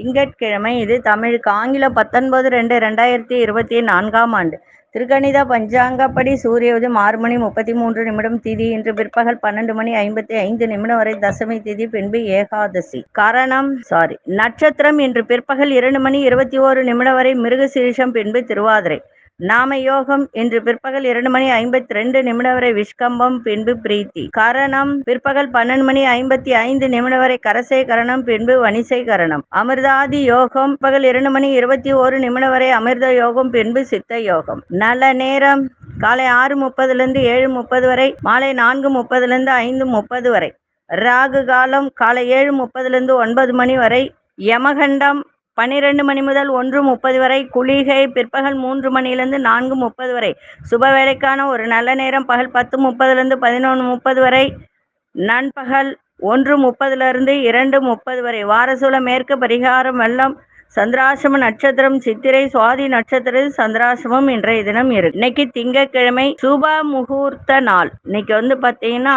திங்கட்கிழமை இது தமிழுக்கு. ஆங்கில பத்தொன்பது ரெண்டு ரெண்டாயிரத்தி இருபத்தி நான்காம் ஆண்டு. திருக்கணித பஞ்சாங்கப்படி சூரிய உதயம் ஆறு மணி முப்பத்தி மூன்று நிமிடம் திதி இன்று பிற்பகல் பன்னெண்டு மணி ஐம்பத்தி ஐந்து நிமிடம் வரை தசமி திதி பின்பு ஏகாதசி. காரணம் சாரி நட்சத்திரம் இன்று பிற்பகல் இரண்டு மணி இருபத்தி ஓரு நிமிடம் வரை மிருகசீரிஷம் பின்பு திருவாதிரை. நாம யோகம் இன்று பிற்பகல் இரண்டு மணி ஐம்பத்தி ரெண்டு நிமிடம் வரை விஷ்கம்பம் பின்பு பிரீத்தி. கரணம் பிற்பகல் பன்னெண்டு மணி ஐம்பத்தி ஐந்து நிமிடம் வரை கரசை கரணம் பின்பு வணிசை கரணம். அமிர்தாதி யோகம் பகல் இரண்டு மணி இருபத்தி ஓரு நிமிடம் வரை அமிர்த யோகம் பின்பு சித்த யோகம். நல்ல நேரம் காலை ஆறு முப்பதுல இருந்து ஏழு முப்பது வரை மாலை நான்கு முப்பதுல இருந்து ஐந்து முப்பது வரை. ராகு காலம் காலை ஏழு முப்பதுல இருந்து ஒன்பது மணி வரை. யமகண்டம் பன்னிரெண்டு மணி முதல் ஒன்று முப்பது வரை குளிகை பிற்பகல் மூன்று மணியிலிருந்து நான்கு முப்பது வரை. சுப வேலைக்கான ஒரு நல்ல நேரம். பகல் பத்து முப்பதுலேருந்து பதினொன்று முப்பது வரை. நண்பகல் ஒன்று முப்பதுலேருந்து இரண்டு முப்பது வரை. வாரசூல மேற்கு பரிகாரம் வெள்ளம் சந்திராசிரம நட்சத்திரம் சித்திரை சுவாதி நட்சத்திரம் சந்திராசிரமம் இன்றைய தினம் இருக்கு. இன்னைக்கு திங்கட்கிழமை சுப முகூர்த்த நாள். இன்னைக்கு வந்து பார்த்தீங்கன்னா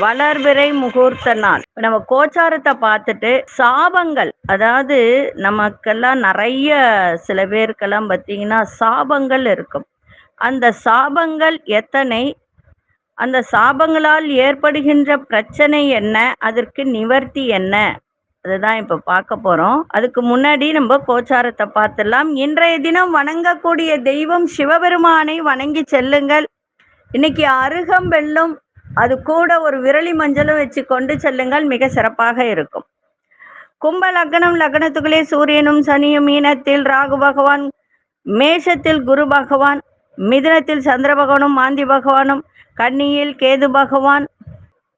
வளர்விரை முகூர்த்த நாள். நம்ம கோச்சாரத்தை பார்த்துட்டு சாபங்கள் அதாவது நமக்கெல்லாம் நிறைய சில பேருக்கெல்லாம் பார்த்தீங்கன்னா சாபங்கள் இருக்கும். அந்த சாபங்கள் எத்தனை? அந்த சாபங்களால் ஏற்படுகின்ற பிரச்சனை என்ன? அதற்கு நிவர்த்தி என்ன? அதுதான் இப்ப பார்க்க போறோம். அதுக்கு முன்னாடி நம்ம கோச்சாரத்தை பார்த்துடலாம். இன்றைய தினம் வணங்கக்கூடிய தெய்வம் சிவபெருமானை வணங்கி செல்லுங்கள். இன்னைக்கு அருகம் வெல்லும் அது கூட ஒரு விரலி மஞ்சளும் வச்சு கொண்டு செல்லுங்கள் மிக சிறப்பாக இருக்கும். கும்ப லக்னம் லக்னத்துக்குள்ளே சூரியனும் சனியும் மீனத்தில் ராகு பகவான் மேஷத்தில் குரு பகவான் மிதுனத்தில் சந்திர பகவானும் மாந்தி பகவானும் கன்னியில் கேது பகவான்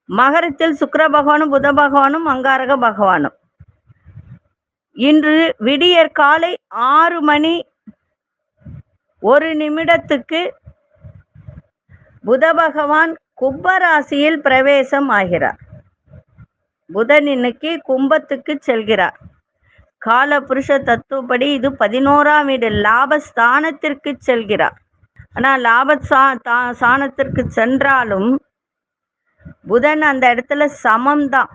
மகரத்தில் சுக்கர பகவானும் புத பகவானும் அங்காரக பகவானும். இன்று விடியற் காலை ஆறு மணி ஒரு நிமிடத்துக்கு புத பகவான் கும்பராசியில் பிரவேசம் ஆகிறார். புதன் இன்னைக்கு கும்பத்துக்கு செல்கிறார். கால புருஷ தத்துவப்படி இது பதினோராம் வீடு. லாபஸ்தானத்திற்கு செல்கிறார். ஆனால் லாப சா தா- ஸ்தானத்திற்கு சென்றாலும் புதன் அந்த இடத்துல சமம் தான்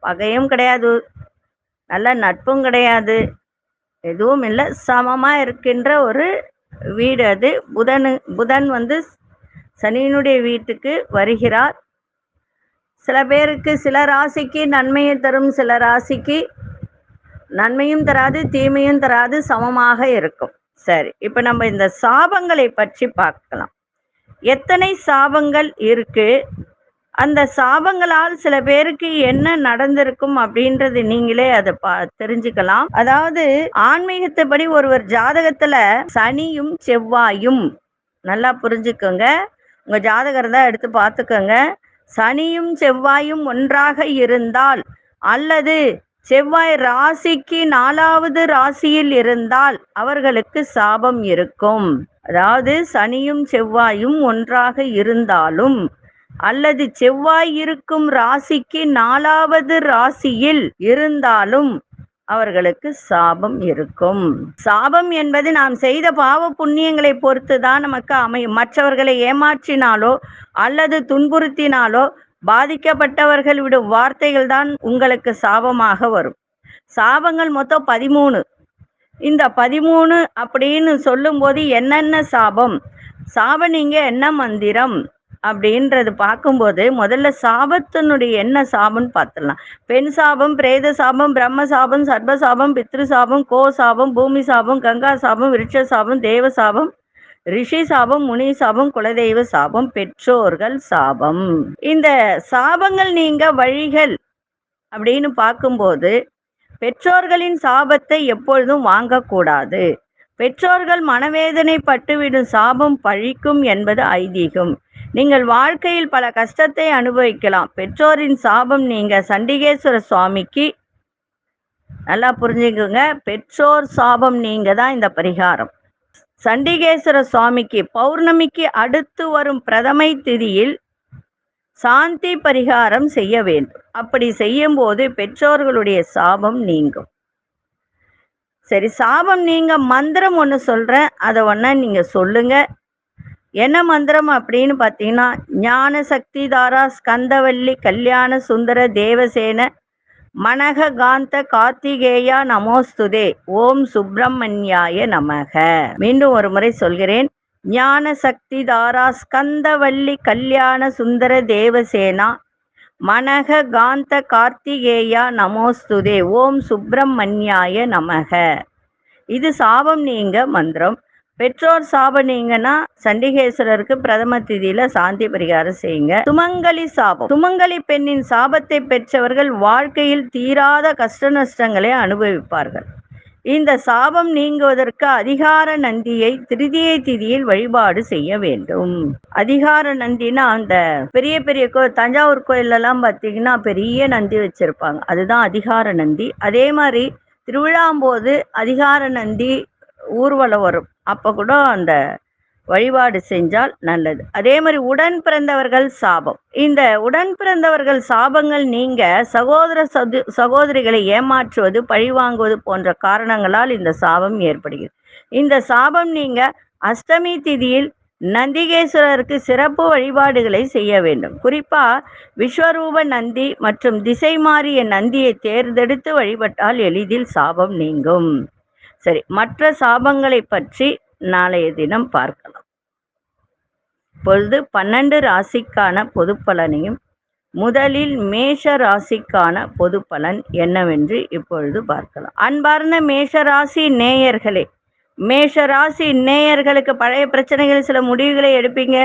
பகையும் கிடையாது. நல்ல நட்பும் கிடையாது. எதுவும் இல்லை. சமமா இருக்கின்ற ஒரு வீடு அது. புதனு புதன் வந்து சனியினுடைய வீட்டுக்கு வருகிறார். சில பேருக்கு சில ராசிக்கு நன்மையை தரும் சில ராசிக்கு நன்மையும் தராது தீமையும் தராது சமமாக இருக்கும். சரி இப்போ நம்ம இந்த சாபங்களை பற்றி பார்க்கலாம். எத்தனை சாபங்கள் இருக்கு? அந்த சாபங்களால் சில பேருக்கு என்ன நடந்திருக்கும் அப்படின்றது நீங்களே அதை பா தெரிஞ்சுக்கலாம். அதாவது ஆன்மீகத்தைப்படி ஒருவர் ஜாதகத்துல சனியும் செவ்வாயும் நல்லா புரிஞ்சுக்கோங்க. உங்க ஜாதகம் தான் எடுத்து பார்த்துக்கோங்க. சனியும் செவ்வாயும் ஒன்றாக இருந்தால் அல்லது செவ்வாய் ராசிக்கு நாலாவது ராசியில் இருந்தால் அவர்களுக்கு சாபம் இருக்கும். அதாவது சனியும் செவ்வாயும் ஒன்றாக இருந்தாலும் அல்லது செவ்வாய் இருக்கும் ராசிக்கு நாலாவது ராசியில் இருந்தாலும் அவர்களுக்கு சாபம் இருக்கும். சாபம் என்பது நாம் செய்த பாவ புண்ணியங்களை பொறுத்து தான் நமக்கு அமையும். மற்றவர்களை ஏமாற்றினாலோ அல்லது துன்புறுத்தினாலோ பாதிக்கப்பட்டவர்கள் விடும் வார்த்தைகள் தான் உங்களுக்கு சாபமாக வரும். சாபங்கள் மொத்தம் பதிமூணு. இந்த பதிமூணு அப்படின்னு சொல்லும்போது என்னென்ன சாபம்? சாப நீங்க என்ன மந்திரம்? அப்படின்றது பார்க்கும்போது முதல்ல சாபத்தினுடைய என்ன சாபம்னு பார்த்துடலாம். பெண் சாபம் பிரேத சாபம் பிரம்ம சாபம் சர்ப சாபம் பித்ரு சாபம் கோ சாபம் பூமி சாபம் கங்கா சாபம் விருட்ச சாபம் தேவ சாபம் ரிஷி சாபம் முனி சாபம் குலதெய்வ சாபம் பெற்றோர்கள் சாபம். இந்த சாபங்கள் நீங்க வழிகள் அப்படின்னு பார்க்கும்போது பெற்றோர்களின் சாபத்தை எப்பொழுதும் வாங்கக்கூடாது. பெற்றோர்கள் மனவேதனை பட்டுவிடும் சாபம் பழிக்கும் என்பது ஐதீகம். நீங்கள் வாழ்க்கையில் பல கஷ்டத்தை அனுபவிக்கலாம். பெற்றோரின் சாபம் நீங்க. சண்டிகேஸ்வர சுவாமிக்கு நல்லா புரிஞ்சுக்கோங்க. பெற்றோர் சாபம் நீங்க தான் இந்த பரிகாரம். சண்டிகேஸ்வர சுவாமிக்கு பௌர்ணமிக்கு அடுத்து வரும் பிரதமை திதியில் சாந்தி பரிகாரம் செய்ய வேண்டும். அப்படி செய்யும் போது பெற்றோர்களுடைய சாபம் நீங்கும். சரி சாபம் நீங்க மந்திரம் ஒன்று சொல்றேன். அதை ஒன்னா நீங்க சொல்லுங்க. என்ன மந்திரம் அப்படின்னு பார்த்தீங்கன்னா ஞான சக்தி தாரா ஸ்கந்தவல்லி கல்யாண சுந்தர தேவசேன மனக காந்த கார்த்திகேயா நமோஸ்துதே ஓம் சுப்பிரமணியாய நமக. மீண்டும் ஒரு முறை சொல்கிறேன். ஞான சக்தி தாரா ஸ்கந்தவல்லி கல்யாண சுந்தர தேவசேனா மனக காந்த கார்த்திகேயா நமோஸ்துதே ஓம் சுப்பிரமணியாய நமக. இது சாபம் நீங்க மந்திரம். பெற்றோர் சாபம் நீங்கன்னா சண்டிகேஸ்வரருக்கு பிரதம திதியில சாந்தி பரிகாரம் செய்யுங்க. சுமங்கலி சாபம். சுமங்கலி பெண்ணின் சாபத்தை பெற்றவர்கள் வாழ்க்கையில் தீராத கஷ்ட நஷ்டங்களை அனுபவிப்பார்கள். இந்த சாபம் நீங்குவதற்கு அதிகார நந்தியை திருதியை திதியில் வழிபாடு செய்ய வேண்டும். அதிகார நந்தினா அந்த பெரிய பெரிய கோ தஞ்சாவூர் கோயிலெல்லாம் பார்த்தீங்கன்னா பெரிய நந்தி வச்சிருப்பாங்க. அதுதான் அதிகார நந்தி. அதே மாதிரி திருவிழாம்போது அதிகார நந்தி ஊர்வலம் வரும். அப்போ கூட அந்த வழிபாடு செஞ்சால் நல்லது. அதே மாதிரி உடன் பிறந்தவர்கள் சாபம். இந்த உடன் பிறந்தவர்கள் சாபங்கள் நீங்க சகோதர சது சகோதரிகளை ஏமாற்றுவது பழிவாங்குவது போன்ற காரணங்களால் இந்த சாபம் ஏற்படுகிறது. இந்த சாபம் நீங்க அஷ்டமி திதியில் நந்திகேஸ்வரருக்கு சிறப்பு வழிபாடுகளை செய்ய வேண்டும். குறிப்பா விஸ்வரூப நந்தி மற்றும் திசை மாறிய நந்தியை தேர்ந்தெடுத்து வழிபட்டால் எளிதில் சாபம் நீங்கும். சரி மற்ற சாபங்களை பற்றி நாளைய தினம் பார்க்கலாம். இப்பொழுது பன்னெண்டு ராசிக்கான பொது பலனையும் முதலில் மேஷ ராசிக்கான பொது பலன் என்னவென்று இப்பொழுது பார்க்கலாம். அன்பார்ந்த மேஷ ராசி நேயர்களே மேஷ ராசி நேயர்களுக்கு பழைய பிரச்சனைகள் சில முடிவுகளை எடுப்பீங்க.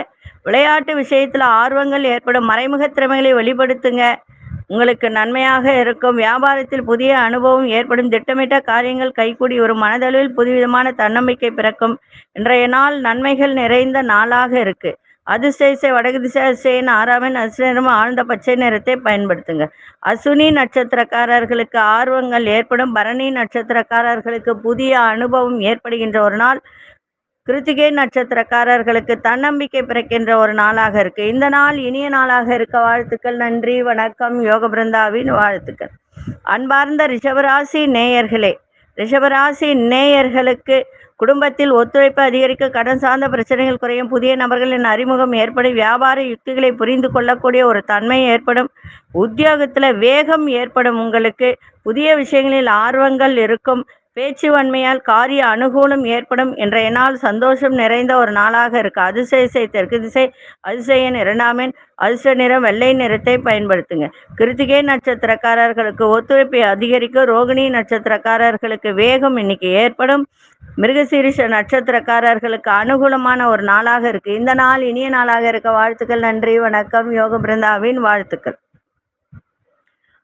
விளையாட்டு விஷயத்துல ஆர்வங்கள் ஏற்படும். மறைமுக திறமைகளை வெளிப்படுத்துங்க. உங்களுக்கு நன்மையாக இருக்கும். வியாபாரத்தில் புதிய அனுபவம் ஏற்படும். திட்டமிட்ட காரியங்கள் கைகூடி ஒரு மனதளவில் புதுவிதமான தன்னம்பிக்கை பிறக்கும். இன்றைய நாள் நன்மைகள் நிறைந்த நாளாக இருக்கு. அதிசயசை வடக்கு திசை அதிசயன் ஆறாவின் அதிர்ஷ்டம் ஆழ்ந்த பச்சை நிறத்தை பயன்படுத்துங்க. அசுனி நட்சத்திரக்காரர்களுக்கு ஆர்வங்கள் ஏற்படும். பரணி நட்சத்திரக்காரர்களுக்கு புதிய அனுபவம் ஏற்படுகின்ற ஒரு நாள். கிருத்திகை நட்சத்திரக்காரர்களுக்கு தன்னம்பிக்கை பிறக்கின்ற ஒரு நாளாக இருக்கு. இந்த நாள் இனிய நாளாக இருக்க வாழ்த்துக்கள் நன்றி வணக்கம் யோக பிருந்தாவின் வாழ்த்துக்கள். அன்பார்ந்த ரிஷபராசி நேயர்களே ரிஷபராசி நேயர்களுக்கு குடும்பத்தில் ஒத்துழைப்பு அதிகரிக்க கடன் சார்ந்த பிரச்சனைகள் குறையும் புதிய நபர்களின் அறிமுகம் ஏற்படும் வியாபார யுக்திகளை புரிந்து கொள்ளக்கூடிய ஒரு தன்மை ஏற்படும் உத்தியோகத்தில் வேகம் ஏற்படும் உங்களுக்கு புதிய விஷயங்களில் ஆர்வங்கள் இருக்கும் பேச்சுவன்மையால் காரிய அனுகூலம் ஏற்படும் இன்றைய நாள் சந்தோஷம் நிறைந்த ஒரு நாளாக இருக்கு. அதிசய தெற்கு திசை அதிசயன் இரண்டாமேன் அதிர்ஷ்ட நிறம் வெள்ளை நிறத்தை பயன்படுத்துங்க. கிருத்திகை நட்சத்திரக்காரர்களுக்கு ஒத்துழைப்பை அதிகரிக்கும் ரோகிணி நட்சத்திரக்காரர்களுக்கு வேகம் இன்னைக்கு ஏற்படும். மிருகசீரிஷ நட்சத்திரக்காரர்களுக்கு அனுகூலமான ஒரு நாளாக இருக்கு. இந்த நாள் இனிய நாளாக இருக்க வாழ்த்துக்கள் நன்றி வணக்கம். யோக பிருந்தாவின் வாழ்த்துக்கள்.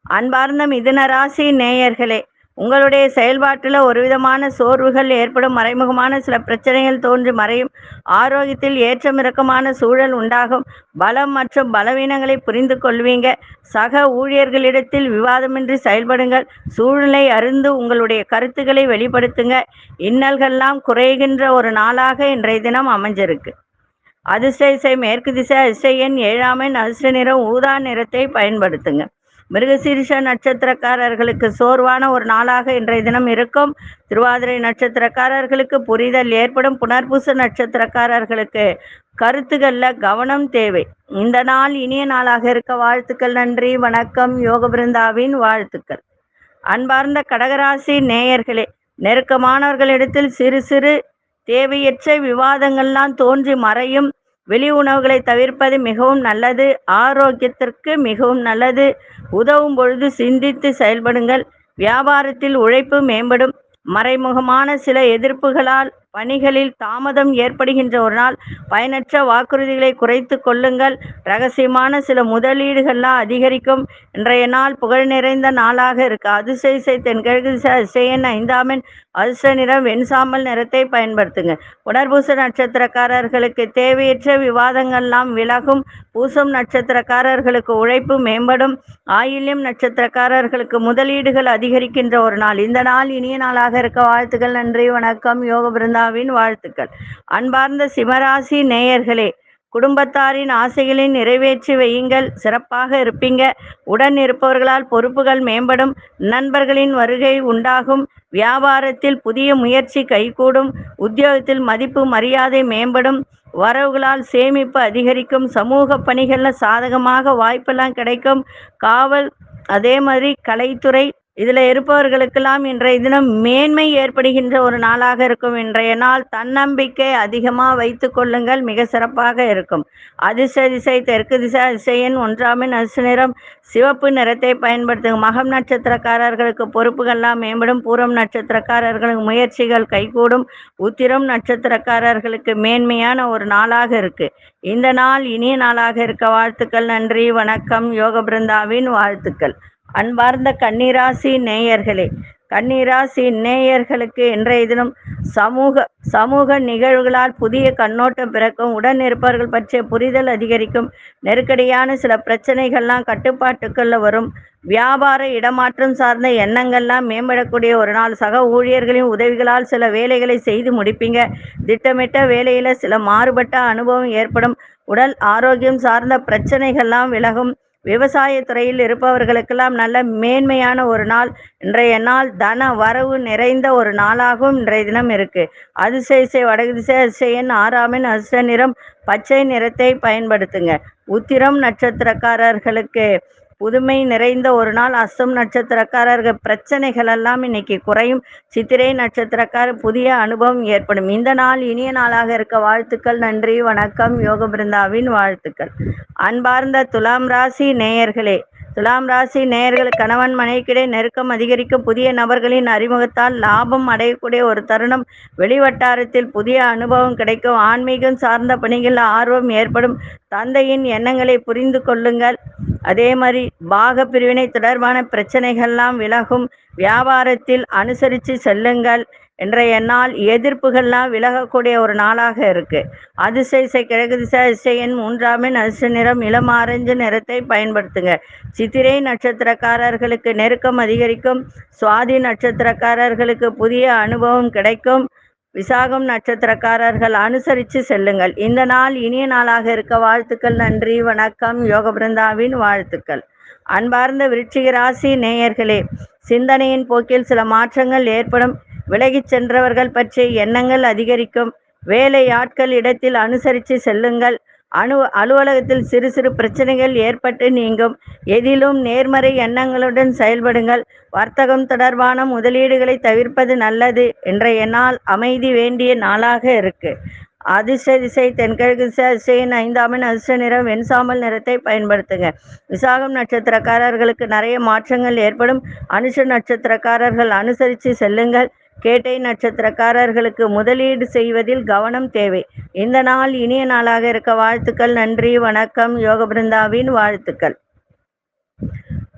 அன்பார்ந்த மிதுன ராசி நேயர்களே உங்களுடைய செயல்பாட்டில் ஒரு விதமான சோர்வுகள் ஏற்படும் மறைமுகமான சில பிரச்சனைகள் தோன்றி மறையும் ஆரோக்கியத்தில் ஏற்றம் இறக்கமான சூழல் உண்டாகும். பலம் மற்றும் பலவீனங்களை புரிந்து கொள்வீங்க. சக ஊழியர்களிடத்தில் விவாதமின்றி செயல்படுங்கள். சூழ்நிலை அறிந்து உங்களுடைய கருத்துக்களை வெளிப்படுத்துங்க. இன்னல்கள்லாம் குறைகின்ற ஒரு நாளாக இன்றைய தினம் அமைஞ்சிருக்கு. அதிர்ஷ்ட இசை மேற்கு திசை அதிர்ஷ்ட எண் ஏழாமின் அதிர்ஷ்ட நிறம் ஊதா நிறத்தை பயன்படுத்துங்க. மிருகசீரிஷ நட்சத்திரக்காரர்களுக்கு சோர்வான ஒரு நாளாக இன்றைய தினம் இருக்கும். திருவாதிரை நட்சத்திரக்காரர்களுக்கு புரிதல் ஏற்படும். புனர்பூச நட்சத்திரக்காரர்களுக்கு கருத்துக்கள்ல கவனம் தேவை. இந்த நாள் இனிய நாளாக இருக்க வாழ்த்துக்கள் நன்றி. வணக்கம். யோக பிருந்தாவின் வாழ்த்துக்கள். அன்பார்ந்த கடகராசி நேயர்களே நெருக்கமானவர்களிடத்தில் சிறு சிறு தேவையற்ற விவாதங்கள்லாம் தோன்றி மறையும் வெளி உணவுகளை தவிர்ப்பது மிகவும் நல்லது. ஆரோக்கியத்திற்கு மிகவும் நல்லது. உதவும் பொழுது சிந்தித்து செயல்படுங்கள். வியாபாரத்தில் உழைப்பு மேம்படும். மறைமுகமான சில எதிர்ப்புகளால் பணிகளில் தாமதம் ஏற்படுகின்ற ஒரு நாள். பயனற்ற வாக்குறுதிகளை குறைத்து கொள்ளுங்கள். ரகசியமான சில முதலீடுகள்லாம் அதிகரிக்கும். இன்றைய நாள் புகழ் நிறைந்த நாளாக இருக்கு. அதிசய தென்கிழக்கு திசையன் ஐந்தாமின் அதிர்ஷ்ட நிறம் வெண்சாமல் நிறத்தை பயன்படுத்துங்க. உணர்பூச நட்சத்திரக்காரர்களுக்கு தேவையற்ற விவாதங்கள்லாம் விலகும். பூசம் நட்சத்திரக்காரர்களுக்கு உழைப்பு மேம்படும். ஆயில்யம் நட்சத்திரக்காரர்களுக்கு முதலீடுகள் அதிகரிக்கின்ற ஒரு நாள். இந்த நாள் இனிய நாளாக இருக்க. வாழ்த்துக்கள் நன்றி வணக்கம். யோக பிருந்தா விழாவின் வாழ்த்துக்கள். அன்பார்ந்த சிவராசி நேயர்களே குடும்பத்தாரின் ஆசைகளை நிறைவேற்றி வையுங்கள். சிறப்பாக இருப்பீங்க. உடன் இருப்பவர்களால் பொறுப்புகள் மேம்படும். நண்பர்களின் வருகை உண்டாகும். வியாபாரத்தில் புதிய முயற்சி கைகூடும். உத்தியோகத்தில் மதிப்பு மரியாதை மேம்படும். வரவுகளால் சேமிப்பு அதிகரிக்கும். சமூக பணிகளில் சாதகமாக வாய்ப்பெல்லாம் கிடைக்கும். காவல் அதே மாதிரி கலைத்துறை இதில் இருப்பவர்களுக்கெல்லாம் இன்றைய தினம் மேன்மை ஏற்படுகின்ற ஒரு நாளாக இருக்கும். இன்றைய நாள் தன்னம்பிக்கை அதிகமாக வைத்து கொள்ளுங்கள் மிக சிறப்பாக இருக்கும். அதிர்ஷ்ட திசை தெற்கு திசை அதிசயன் ஒன்றாமின் அரிசி நிறம் சிவப்பு நிறத்தை பயன்படுத்தும் மகம் நட்சத்திரக்காரர்களுக்கு பொறுப்புகள்லாம் மேம்படும். பூரம் நட்சத்திரக்காரர்களுக்கு முயற்சிகள் கைகூடும். உத்திரம் நட்சத்திரக்காரர்களுக்கு மேன்மையான ஒரு நாளாக இருக்கு. இந்த நாள் இனிய நாளாக இருக்க. வாழ்த்துக்கள் நன்றி வணக்கம். யோக பிருந்தாவின் வாழ்த்துக்கள். அன்பார்ந்த கன்னிராசி நேயர்களே கன்னிராசி நேயர்களுக்கு இன்றைய தினம் சமூக சமூக நிகழ்வுகளால் புதிய கண்ணோட்டம் பிறக்கும் உடன் இருப்பவர்கள் பற்றிய புரிதல் அதிகரிக்கும் நெருக்கடியான சில பிரச்சனைகள்லாம் கட்டுப்பாட்டுக்குள்ள வரும் வியாபார இடமாற்றம் சார்ந்த எண்ணங்கள்லாம் மேம்படக்கூடிய ஒரு நாள். சக ஊழியர்களின் உதவிகளால் சில வேலைகளை செய்து முடிப்பீங்க. திட்டமிட்ட வேலையில் சில மாறுபட்ட அனுபவம் ஏற்படும் உடல் ஆரோக்கியம் சார்ந்த பிரச்சனைகள்லாம் விலகும் விவசாய துறையில் இருப்பவர்களுக்கெல்லாம் நல்ல மேன்மையான ஒரு நாள். இன்றைய நாள் தன வரவு நிறைந்த ஒரு நாளாகவும் இன்றைய தினம் இருக்கு. அதிசயசை வடகுதிசை அதிசயன் ஆறாமின் அஷ்ட நிறம் பச்சை நிறத்தை பயன்படுத்துங்க. உத்திரம் நட்சத்திரக்காரர்களுக்கு புதுமை நிறைந்த ஒரு நாள் அஸ்தம் நட்சத்திரக்காரர்கள் பிரச்சனைகள் எல்லாம் இன்னைக்கு குறையும். சித்திரை நட்சத்திரக்கார புதிய அனுபவம் ஏற்படும். இந்த நாள் இனிய நாளாக இருக்க வாழ்த்துக்கள் நன்றி வணக்கம் யோக பிருந்தாவின் வாழ்த்துக்கள். அன்பார்ந்த துலாம் ராசி நேயர்களே துலாம் ராசி நேயர்கள் கணவன் மனைவிக்கிடையே நெருக்கம் அதிகரிக்கும் புதிய நபர்களின் அறிமுகத்தால் லாபம் அடையக்கூடிய ஒரு தருணம். வெளிவட்டாரத்தில் புதிய அனுபவம் கிடைக்கும். ஆன்மீகம் சார்ந்த பணிகளில் ஆர்வம் ஏற்படும். தந்தையின் எண்ணங்களை புரிந்து கொள்ளுங்கள். அதே மாதிரி பாக பிரிவினை தொடர்பான பிரச்சனைகள்லாம் விலகும். வியாபாரத்தில் அனுசரித்து செல்லுங்கள். இன்றைய நாள் எதிர்ப்புகள்லாம் விலகக்கூடிய ஒரு நாளாக இருக்கு. அதிசய கிழக்கு திசை அதிசயன் மூன்றாமின் அதிர்ஷ்ட நிறம் இளம் ஆரஞ்சு நிறத்தை பயன்படுத்துங்க. சித்திரை நட்சத்திரக்காரர்களுக்கு நெருக்கம் அதிகரிக்கும். சுவாதி நட்சத்திரக்காரர்களுக்கு புதிய அனுபவம் கிடைக்கும். விசாகம் நட்சத்திரக்காரர்கள் அனுசரித்து செல்லுங்கள். இந்த நாள் இனிய நாளாக இருக்க வாழ்த்துக்கள் நன்றி வணக்கம். யோக பிருந்தாவின் வாழ்த்துக்கள். அன்பார்ந்த விருட்சிக ராசி நேயர்களே சிந்தனையின் போக்கில் சில மாற்றங்கள் ஏற்படும். விலகிச் சென்றவர்கள் பற்றிய எண்ணங்கள் அதிகரிக்கும். வேலை ஆட்கள் இடத்தில் அனுசரித்து செல்லுங்கள். அணு அலுவலகத்தில் சிறு சிறு பிரச்சனைகள் ஏற்பட்டு நீங்கும். எதிலும் நேர்மறை எண்ணங்களுடன் செயல்படுங்கள். வர்த்தகம் தொடர்பான முதலீடுகளை தவிர்ப்பது நல்லது. இன்றைய நாள் அமைதி வேண்டிய நாளாக இருக்கு. அதிர்ஷ்ட திசை தென்கிழக்கு திசை அதிசயின் ஐந்தாமின் அதிர்ஷ்ட நிறம் வெண்சாமல் நிறத்தை பயன்படுத்துங்க. விசாகம் நட்சத்திரக்காரர்களுக்கு நிறைய மாற்றங்கள் ஏற்படும். அனுஷ நட்சத்திரக்காரர்கள் அனுசரித்து செல்லுங்கள். கேட்டை நட்சத்திரக்காரர்களுக்கு முதலீடு செய்வதில் கவனம் தேவை. இந்த நாள் இனிய நாளாக இருக்க வாழ்த்துக்கள். நன்றி வணக்கம். யோக பிருந்தாவின் வாழ்த்துக்கள்.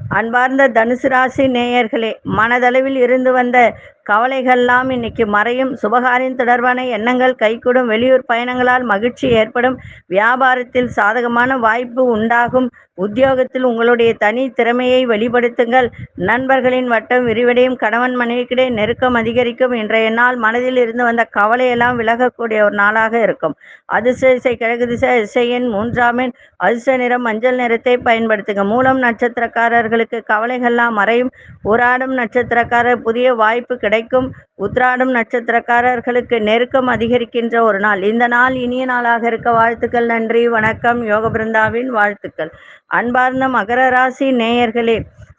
அன்பார்ந்த தனுசு ராசி நேயர்களே மனதளவில் இருந்து வந்த கவலைகள்லாம் இன்னைக்கு மறையும். சுபகாரியம் தொடர்பான எண்ணங்கள் கைகூடும். வெளியூர் பயணங்களால் மகிழ்ச்சி ஏற்படும். வியாபாரத்தில் சாதகமான வாய்ப்பு உண்டாகும். உத்தியோகத்தில் உங்களுடைய தனி திறமையை வெளிப்படுத்துங்கள். நண்பர்களின் வட்டம் விரிவடையும். கணவன் மனைவிக்கிடையே நெருக்கம் அதிகரிக்கும். இன்றைய நாள் மனதில் இருந்து வந்த கவலையெல்லாம் விலகக்கூடிய ஒரு நாளாக இருக்கும். அதிர்ஷ்ட இசை கிழக்கு திசை இசையின் மூன்றாமின் அதிர்ஷ்ட நிறம் மஞ்சள் நிறத்தை பயன்படுத்துங்க. மூலம் நட்சத்திரக்காரர்களுக்கு கவலைகள்லாம் மறையும். ஊராடும் நட்சத்திரக்காரர் புதிய வாய்ப்பு கிடைக்கும். உத்ராடம் நட்சத்திரக்காரர்களுக்கு நெருக்கம் அதிகரிக்கின்ற ஒரு நாள். இந்த நாள் இனிய நாளாக இருக்க வாழ்த்துக்கள் நன்றி வணக்கம். யோக பிருந்தாவின் வாழ்த்துக்கள். அன்பார்ந்த மகர ராசி நேயர்களே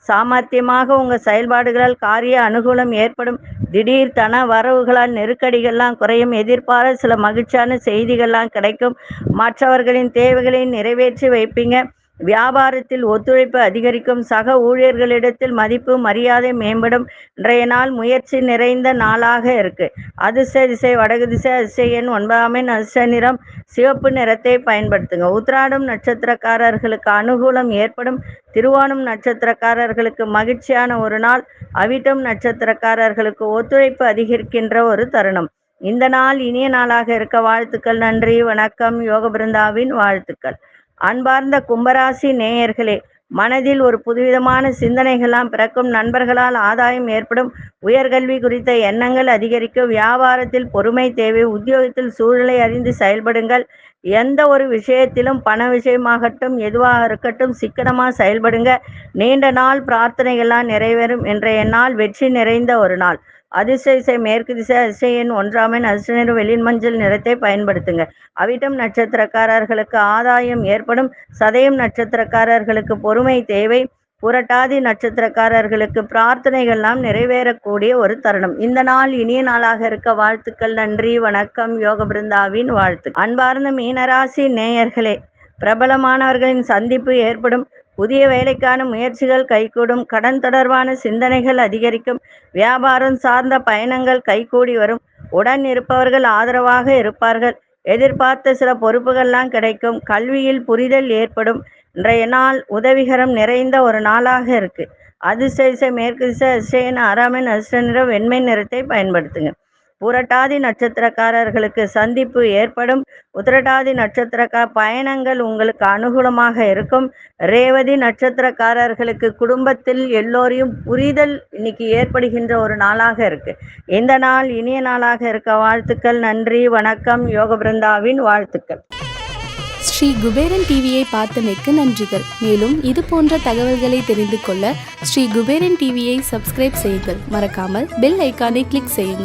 சாமர்த்தியமாக உங்கள் செயல்பாடுகளால் காரிய அனுகூலம் ஏற்படும். திடீர் தன வரவுகளால் நெருக்கடிகள்லாம் குறையும். எதிர்பார சில மகிழ்ச்சியான செய்திகள்லாம் கிடைக்கும். மற்றவர்களின் தேவைகளை நிறைவேற்றி வைப்பீங்க. வியாபாரத்தில் ஒத்துழைப்பு அதிகரிக்கும். சக ஊழியர்களிடத்தில் மதிப்பு மரியாதை மேம்படும். இன்றைய நாள் முயற்சி நிறைந்த நாளாக இருக்கு. அதிர்ஷ்ட திசை வடகு திசை அதிர்ஷ்ட எண் ஒன்பதாமின் அதிர்ஷ்ட நிறம். சிவப்பு நிறத்தை பயன்படுத்துங்க. உத்ராடம் நட்சத்திரக்காரர்களுக்கு அனுகூலம் ஏற்படும். திருவோணம் நட்சத்திரக்காரர்களுக்கு மகிழ்ச்சியான ஒரு நாள். அவிட்டம் நட்சத்திரக்காரர்களுக்கு ஒத்துழைப்பு அதிகரிக்கின்ற ஒரு தருணம். இந்த நாள் இனிய நாளாக இருக்க. வாழ்த்துக்கள் நன்றி வணக்கம். யோக பிருந்தாவின் வாழ்த்துக்கள். அன்பார்ந்த கும்பராசி நேயர்களே மனதில் ஒரு புதுவிதமான சிந்தனைகளாம் பிறக்கும் நண்பர்களால் ஆதாயம் ஏற்படும். உயர்கல்வி குறித்த எண்ணங்கள் அதிகரிக்கும் வியாபாரத்தில் பொறுமை தேவை. உத்தியோகத்தில் சூழலை அறிந்து செயல்படுங்கள். எந்த ஒரு விஷயத்திலும் பண விஷயமாகட்டும் எதுவாக இருக்கட்டும் சிக்கனமாக செயல்படுங்க. நீண்ட நாள் பிரார்த்தனைகள்லாம் நிறைவேறும். இன்றைய நாள் வெற்றி நிறைந்த ஒரு நாள். அதிர்ஷ்ட திசை மேற்கு திசை அதிர்ஷ்ட எண் ஒன்றாம் வெளியின் அதிர்ஷ்ட நிற வெளிர் மஞ்சள் நிறத்தை பயன்படுத்துங்க. அவிட்டம் நட்சத்திரக்காரர்களுக்கு ஆதாயம் ஏற்படும். சதயம் நட்சத்திரக்காரர்களுக்கு பொறுமை தேவை. புரட்டாதி நட்சத்திரக்காரர்களுக்கு பிரார்த்தனைகள்லாம் நிறைவேறக்கூடிய ஒரு தருணம். இந்த நாள் இனிய நாளாக இருக்க வாழ்த்துக்கள் நன்றி வணக்கம். யோக பிருந்தாவின் வாழ்த்து. அன்பார்ந்த மீனராசி நேயர்களே பிரபலமானவர்களின் சந்திப்பு ஏற்படும். புதிய வேலைக்கான முயற்சிகள் கைகூடும். கடன் தொடர்பான சிந்தனைகள் அதிகரிக்கும். வியாபாரம் சார்ந்த பயணங்கள் கைகூடி வரும். உடன் இருப்பவர்கள் ஆதரவாக இருப்பார்கள். எதிர்பார்த்த சில பொறுப்புகள்லாம் கிடைக்கும். கல்வியில் புரிதல் ஏற்படும். இன்றைய நாள் உதவிகரம் நிறைந்த ஒரு நாளாக இருக்கு. அதிர்ஷ்ட மேற்கு திசை அதிர்ஷ்டன் ஆறாமின் அதிர்ஷ்ட நிறம் வெண்மை நிறத்தை பயன்படுத்துங்க. புரட்டாதி நட்சத்திரக்காரர்களுக்கு சந்திப்பு ஏற்படும். உத்திரட்டாதி நட்சத்திரக்கா பயணங்கள் உங்களுக்கு அனுகூலமாக இருக்கும். ரேவதி நட்சத்திரக்காரர்களுக்கு குடும்பத்தில் எல்லோரையும் புரிதல் இன்னைக்கு ஏற்படுகின்ற ஒரு நாளாக இருக்கு. இந்த நாள் இனிய நாளாக இருக்க வாழ்த்துக்கள் நன்றி வணக்கம் யோக பிருந்தாவின் வாழ்த்துக்கள். ஸ்ரீ குபேரன் டிவியை பார்த்தமைக்கு நன்றிகள். மேலும் இது போன்ற தகவல்களை தெரிந்து கொள்ள ஸ்ரீ குபேரன் டிவியை சப்ஸ்கிரைப் செய்யுங்கள். மறக்காமல் பெல் ஐக்கானை கிளிக் செய்யுங்கள்.